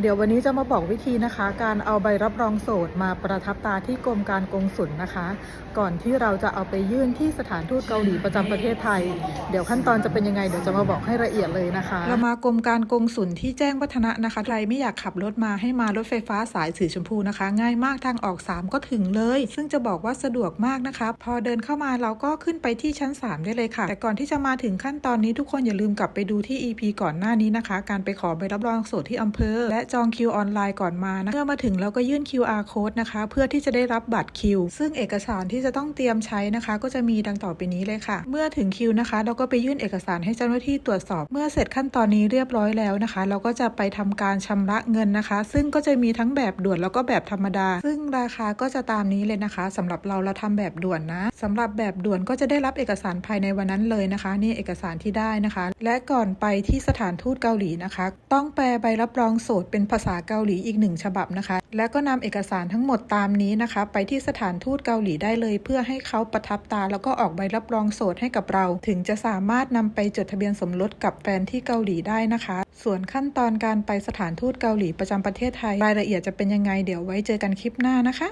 เดี๋ยววันนี้จะมาบอกวิธีนะคะ การเอาใบรับรองโสดมาประทับตาที่กรมการกงสุลนะคะ ก่อนที่เราจะเอาไปยื่นที่สถานทูตเกาหลีประจำประเทศไทย เดี๋ยวขั้นตอนจะเป็นยังไงเดี๋ยวจะมาบอกให้ละเอียดเลยนะคะ เรามากรมการกงสุลที่แจ้งวัฒนะนะคะใครไม่อยากขับรถมาให้มารถไฟฟ้าสายสีชมพูนะคะ ง่ายมากทางออก 3 ก็ถึงเลย ซึ่งจะบอกว่าสะดวกมากนะคะ พอเดินเข้ามาเราก็ขึ้นไปที่ชั้น 3 ได้เลยค่ะ แต่ก่อนที่จะมาถึงขั้นตอนนี้ทุกคนอย่าลืมกลับไปดูที่ EP ก่อนหน้านี้นะคะ การไปขอใบรับรองโสดที่อำเภอและจองคิวออนไลน์ก่อนมานะเมื่อมาถึงเราก็ยื่น QR code นะคะ เพื่อที่จะได้รับบัตรคิว ซึ่งเอกสารที่จะต้องเตรียมใช้นะคะ ก็จะมีดังต่อไปนี้เลยค่ะ เมื่อถึงคิวนะคะ เราก็ไปยื่นเอกสารให้เจ้าหน้าที่ตรวจสอบ เมื่อเสร็จขั้นตอนนี้เรียบร้อยแล้วนะคะ เราก็จะไปทำการชำระเงินนะคะ ซึ่งก็จะมีทั้งแบบด่วนแล้วก็แบบธรรมดา ซึ่งราคาก็จะตามนี้เลยนะคะสำหรับเราเราทำแบบด่วนนะสำหรับแบบด่วนก็จะได้รับเอกสารภายในวันนั้นเลยนะคะ นี่เอกสารที่ได้นะคะ และก่อนไปที่สถานทูตเกาหลีนะคะ ต้องแปลใบรับรองโสดเป็นภาษาเกาหลีอีกหนึ่งฉบับนะคะ แล้วก็นำเอกสารทั้งหมดตามนี้นะคะ ไปที่สถานทูตเกาหลีได้เลย เพื่อให้เขาประทับตา แล้วก็ออกใบรับรองโสดให้กับเรา ถึงจะสามารถนำไปจดทะเบียนสมรสกับแฟนที่เกาหลีได้นะคะ ส่วนขั้นตอนการไปสถานทูตเกาหลีประจำประเทศไทย รายละเอียดจะเป็นยังไงเดี๋ยวไว้เจอกันคลิปหน้านะคะ